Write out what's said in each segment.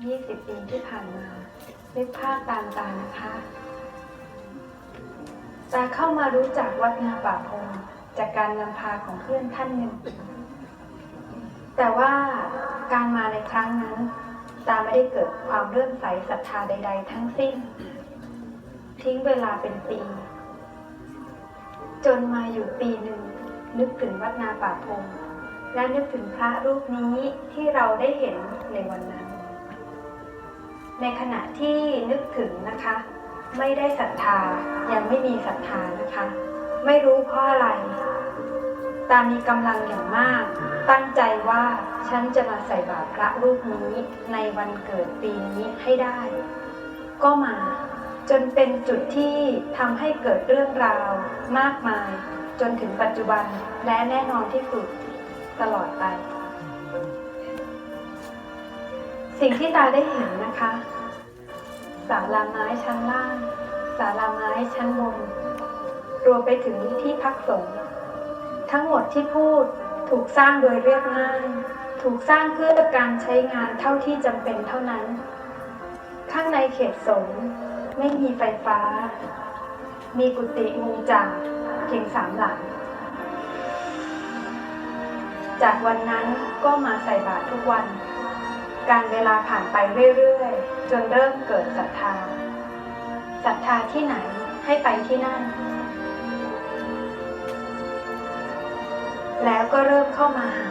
20 ปีที่ผ่านมานึกภาพตามตานะคะ ตาเข้ามารู้จักวัดนาป่าพงจากการนำพาของเพื่อนท่านหนึ่ง แต่ว่าการมาในครั้งนั้น ตาไม่ได้เกิดความเลื่อมใสศรัทธาใด ๆ ทั้งสิ้น ทิ้งเวลาเป็นปี จนมาอยู่ปีหนึ่ง นึกถึงวัดนาป่าพงและนึกถึงพระรูปนี้ที่เราได้เห็นในวันนั้น ในขณะที่นึกถึงนะคะ ไม่ได้ศรัทธายังไม่มีศรัทธานะคะ ไม่รู้เพราะอะไร ตามีกำลังอย่างมาก ตั้งใจว่าฉันจะมาใส่บาตรพระรูปนี้ในวันเกิดปีนี้ให้ได้ ก็มาจนเป็นจุดที่ทำให้เกิดเรื่องราวมากมาย จนถึงปัจจุบันและแน่นอนที่สุดตลอดไป สิ่งที่ตาได้เห็นนะคะศาลาไม้ชั้นล่างศาลาไม้ชั้นบน รวมไปถึงที่พักสงฆ์ทั้งหมดที่พูดถูกสร้างโดยเรียบง่าย ถูกสร้างเพื่อการใช้งานเท่าที่จำเป็นเท่านั้น ข้างในเขตสงฆ์ไม่มีไฟฟ้า มีกุฏิมุงจากเพียงสามหลัง จากวันนั้นก็มาใส่บาตรทุกวัน การเวลาผ่านไปเรื่อยๆ จนเริ่มเกิดศรัทธา ศรัทธาที่ไหนให้ไปที่นั่น แล้วก็เริ่มเข้ามาหา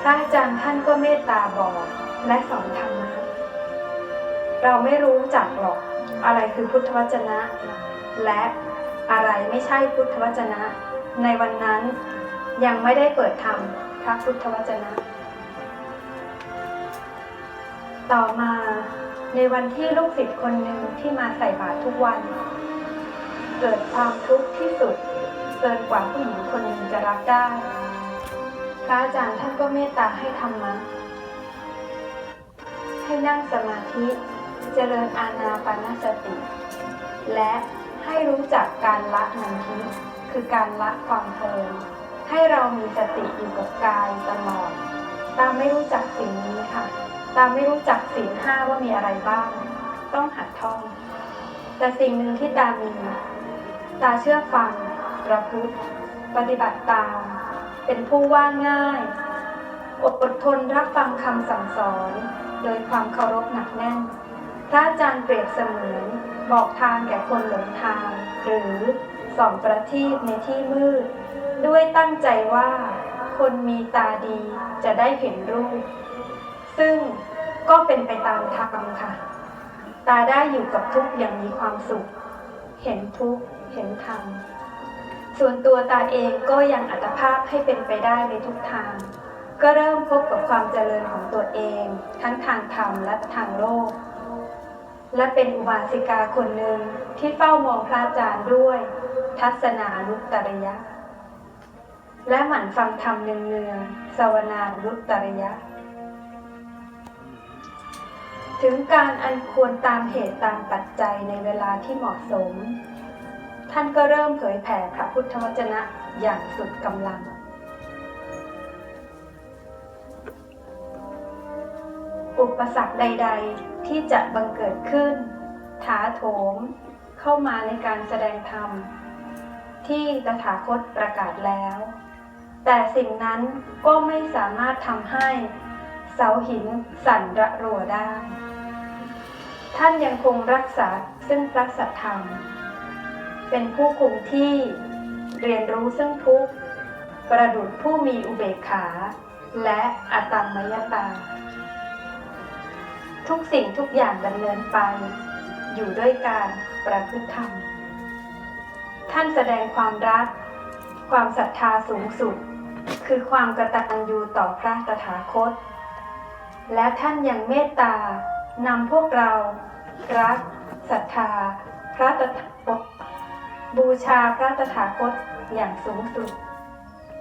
พระอาจารย์ท่านก็เมตตาบอกและสอนธรรมะ เราไม่รู้จักหรอกอะไรคือพุทธวจนะ และอะไรไม่ใช่พุทธวจนะ ในวันนั้นยังไม่ได้เปิดธรรมพระพุทธวจนะ ต่อมาในวันที่ลูกศิษย์คนหนึ่งที่มาใส่บาตรทุกวัน เกิดความทุกข์ที่สุดเกินกว่าผู้หญิงคนหนึ่งจะรับได้ พระอาจารย์ท่านก็เมตตาให้ธรรมะ ให้นั่งสมาธิเจริญอาณาปานสติ และให้รู้จักการละนันทิคือการละความเพลินให้เรามีสติอยู่กับกายตลอดตามไม่รู้จักสิ่งนี้ค่ะ ตามไม่รู้จักสิ่งห้าว่ามีอะไรบ้าง ต้องหัดท่อง แต่สิ่งหนึ่งที่ตามี ตาเชื่อฟัง ประพฤติ ปฏิบัติตาม เป็นผู้ว่าง่ายอดอดทนรับฟังคำสั่งสอน โดยความเคารพหนักแน่น พระอาจารย์เปรียบเสมือนบอกทางแก่คนหลงทาง หรือส่องประทีปในที่มืด ด้วยตั้งใจว่า คนมีตาดีจะได้เห็นรูป ซึ่งก็เป็นไปตามธรรมค่ะ ตาได้อยู่กับทุกอย่างมีความสุข เห็นทุกเห็นธรรม ส่วนตัวตาเองก็ยังอัตภาพให้เป็นไปได้ในทุกทาง ก็เริ่มพบกับความเจริญของตัวเอง ทั้งทางธรรมและทางโลก และเป็นอุบาสิกาคนหนึ่งที่เฝ้ามองพระอาจารย์ด้วย ทัศนานุตตริยะ และหมั่นฟังธรรมเนืองๆสวนานุตตริยะ ถึงการอันควรตามเหตุตามปัจจัยในเวลาที่เหมาะสม ท่านก็เริ่มเผยแผ่พระพุทธวจนะอย่างสุดกำลังอุปสรรคใด ๆ ที่จะบังเกิดขึ้น ถาโถม เข้ามาในการแสดงธรรม ที่ตถาคตประกาศแล้ว แต่สิ่งนั้นก็ไม่สามารถทำให้ เสาหินสั่นระรัวได้ ท่านยังคงรักษาซึ่งพระสัทธรรม เป็นผู้คงที่เรียนรู้ซึ่งทุกข์ ประดุจผู้มีอุเบกขา และอตัมมยตา ทุกสิ่งทุกอย่างดำเนินไป อยู่ด้วยการประพฤติธรรม ท่านแสดงความรัก ความศรัทธาสูงสุด คือความกระตัญญูต่อพระตถาคต และท่านยังเมตตา นำพวกเรา รักศรัทธา พระตถาคต บูชาพระตถาคตอย่างสูงสุด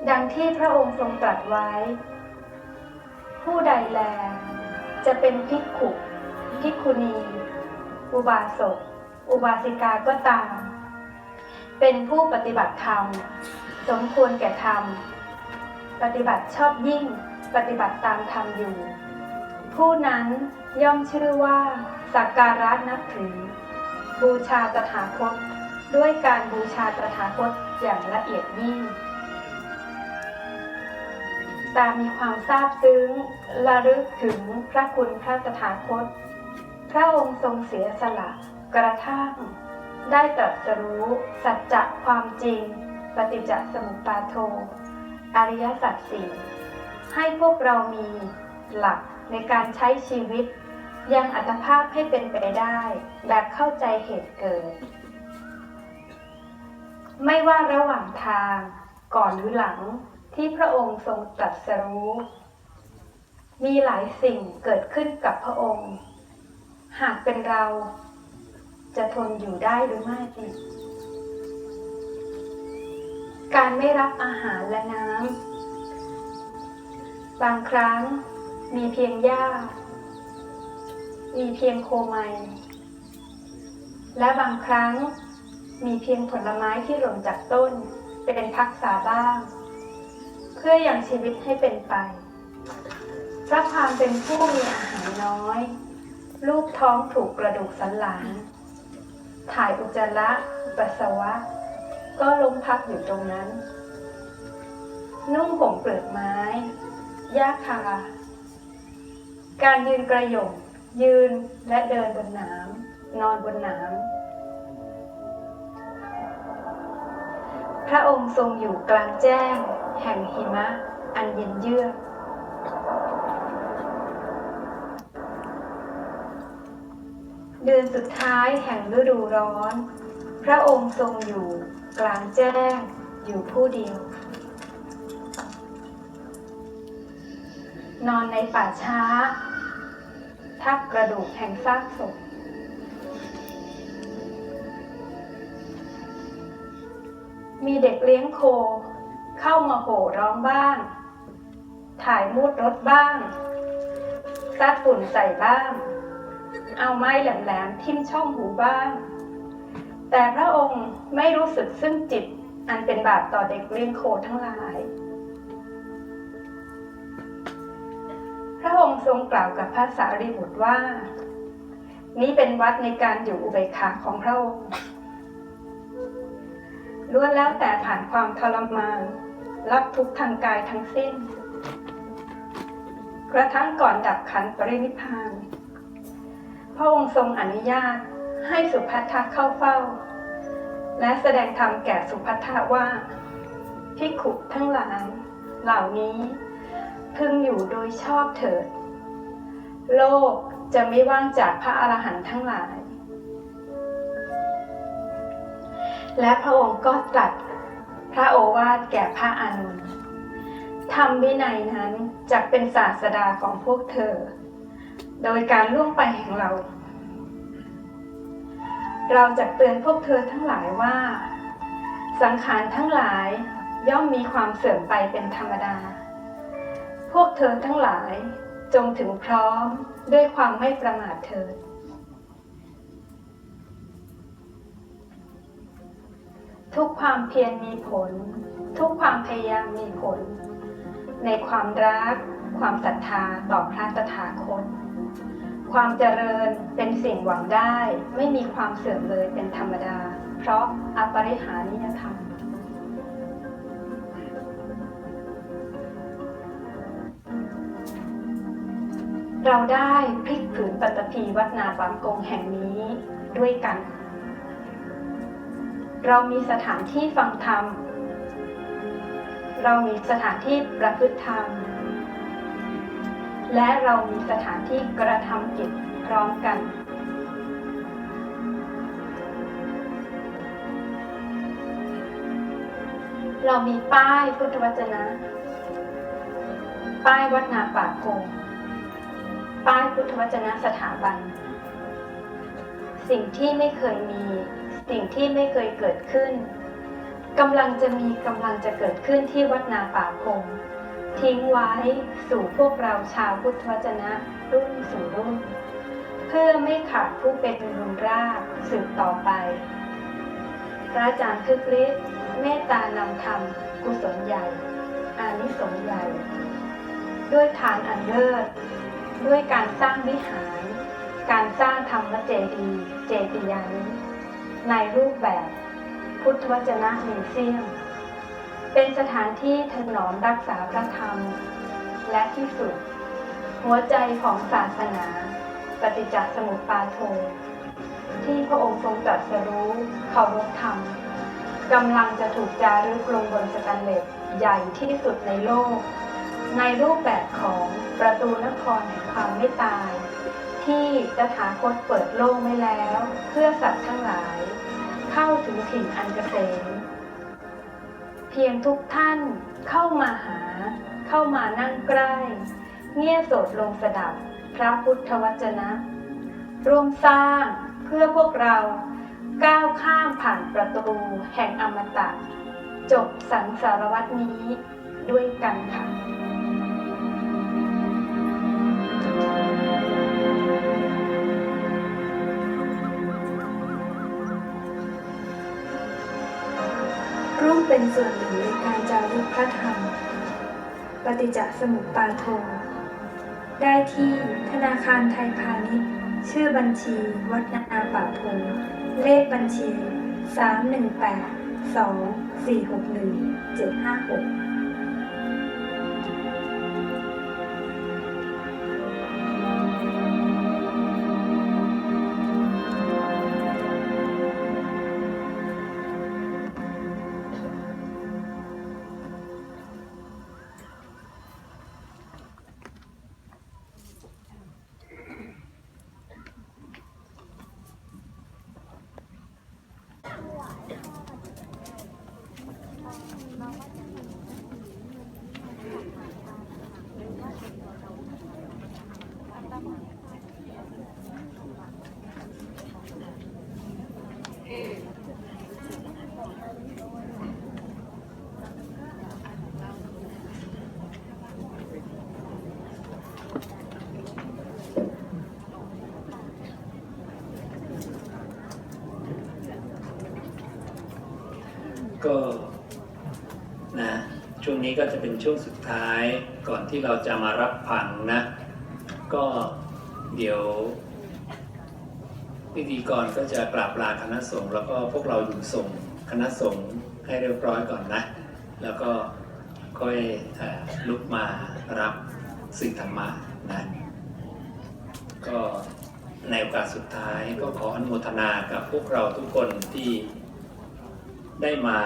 ดังที่พระองค์ทรงตรัสไว้ ผู้ใดแล จะเป็นภิกขุภิกขุณี อุบาสก อุบาสิกาก็ตาม เป็นผู้ปฏิบัติธรรม สมควรแก่ธรรม ปฏิบัติชอบยิ่ง ปฏิบัติตามธรรมอยู่ ผู้นั้น ย่อมชื่อว่า สักการะนับถือ บูชาตถาคต ด้วยการบูชาตถาคตอย่างละเอียดยิ่งตามีความซาบซึ้งระลึกถึงพระคุณพระตถาคต พระองค์ทรงเสียสละกระทั่ง ได้ตรัสรู้สัจจะความจริง ปฏิจจสมุปบาโท อริยสัจสี่ให้พวกเรามีหลักในการใช้ชีวิต ยังอัตภาพให้เป็นไปได้ แบบเข้าใจเหตุเกิด ไม่ว่าระหว่างทางก่อนหรือหลังที่พระองค์ทรงตรัสรู้ มีหลายสิ่งเกิดขึ้นกับพระองค์ หากเป็นเราจะทนอยู่ได้หรือไม่ การไม่รับอาหารและน้ำ บางครั้งมีเพียงหญ้า มีเพียงโคไมและบางครั้งมีเพียงผลไม้ที่หล่นจากต้นเป็นพักษาบ้าง เพื่อยังชีวิตให้เป็นไป พระพามเป็นผู้มีอาหารน้อย ลูกท้องถูกกระดูกสันหลัง ถ่ายอุจจาระปัสสาวะ ก็ล้มพักอยู่ตรงนั้น นุ่งห่มเปลือกไม้หญ้าคา การยืนกระยง ยืนและเดินบนน้ำนอนบนน้ำพระองค์ทรงอยู่กลางแจ้ง แห่งหิมะ อันเย็นเยือกเดือนสุดท้ายแห่งฤดูร้อน พระองค์ทรงอยู่กลางแจ้งอยู่ผู้เดียว นอนในป่าช้า ทับกระดูกแห่งซากศพมีเด็กเลี้ยงโค เข้ามาโห่ร้องบ้าง ถ่ายมูดรถบ้างซัดฝุ่นใส่บ้าง เอาไม้แหลมๆทิ่มช่องหูบ้าง แต่พระองค์ไม่รู้สึกซึ่งจิตอันเป็นบาปต่อเด็กเลี้ยงโคทั้งหลาย พระองค์ทรงกล่าวกับพระสารีบุตรว่า นี้เป็นวัดในการอยู่อุเบกขาของพระองค์ล้วนแล้วแต่ผ่านความทรมาน รับทุกข์ทางกายทั้งสิ้น กระทั่งก่อนดับขันปรินิพพาน พระองค์ทรงอนุญาตให้สุภัททะเข้าเฝ้า และแสดงธรรมแก่สุภัททะว่าพิกขุทั้งหลายเหล่านี้ พึงอยู่โดยชอบเถิด โลกจะไม่ว่างจากพระอรหันต์ทั้งหลาย และพระองค์ก็ตรัสพระโอวาทแก่พระอานุนธรรมวินัยนั้นจะเป็นศาสดาของพวกเธอ โดยการล่วงไปแห่งเรา เราจะเตือนพวกเธอทั้งหลายว่า สังขารทั้งหลายย่อมมีความเสื่อมไปเป็นธรรมดา เธอทั้งหลายจงถึงพร้อมด้วยความไม่ประมาทเถิดทุกความเพียรมีผล ทุกความพยายามมีผล ในความรัก ความศรัทธาต่อพระตถาคต ความเจริญเป็นสิ่งหวังได้ ไม่มีความเสื่อมเลยเป็นธรรมดา เพราะอปริหานิยธรรม เราได้พลิกผืนปัตตภีวัดนาบางกงแห่งนี้ด้วยกัน เรามีสถานที่ฟังธรรม เรามีสถานที่ประพฤติธรรม และเรามีสถานที่กระทำกิจพร้อมกันเรามีป้ายพุทธวจนะ ป้ายวัดนาป่าโกง ป้ายพุทธวจนะสถาบัน สิ่งที่ไม่เคยมี สิ่งที่ไม่เคยเกิดขึ้นกำลังจะมีกำลังจะเกิดขึ้นที่วัดนาป่าพงทิ้งไว้สู่พวกเราชาวพุทธวจนะรุ่นสู่รุ่น เพื่อไม่ขาดผู้เป็นรุนรากสืบต่อไป พระอาจารย์คึกฤทธิ์เมตตานำธรรม กุศลใหญ่ อานิสงส์ใหญ่ ด้วยทานอันเลิศ ด้วยการสร้างวิหาร การสร้างธรรมเจดีย์เจติยานิในรูปแบบ พุทธวจนะมิวเซียม เป็นสถานที่ถนอมรักษาพระธรรม และที่สุด หัวใจของศาสนา ปฏิจจสมุปบาโท ที่พระองค์ทรงตรัสรู้เคารพธรรมกำลังจะถูกจารึกลงบนสแตนเลสใหญ่ที่สุดในโลก ในรูปแบบของ ประตูนครแห่งความไม่ตาย ที่ตถาคตเปิดโลกไว้แล้ว เพื่อสัตว์ทั้งหลาย เข้าถึงถิ่นอันเกษมเพียงทุกท่านเข้ามาหา เข้ามานั่งใกล้ เงี่ยโสดลงสดับพระพุทธวจนะร่วมสร้างเพื่อพวกเราก้าวข้ามผ่านประตูแห่งอมตะ จบสังสารวัตนี้ด้วยกันค่ะ ร่วมเป็นส่วนหนึ่งในการจารึกพระธรรม ปฏิจจสมุปบาโท ได้ที่ธนาคารไทยพาณิชย์ ชื่อบัญชี วัดนาป่าพงเลขบัญชี 318 2461 756 นี้ก็จะเป็นช่วงสุดท้ายก่อนที่เราจะมารับผังนะ ก็เดี๋ยวพิธีกรก็จะกราบลาคณะสงฆ์แล้วก็พวกเราอยู่ส่งคณะสงฆ์ให้เรียบร้อยก่อนนะ แล้วก็ค่อยอลุกมารับสิ่งธรรมะนะก็ในโอกาสสุดท้ายก็ขออนุโมทนากับพวกเราทุกคนที่ได้มา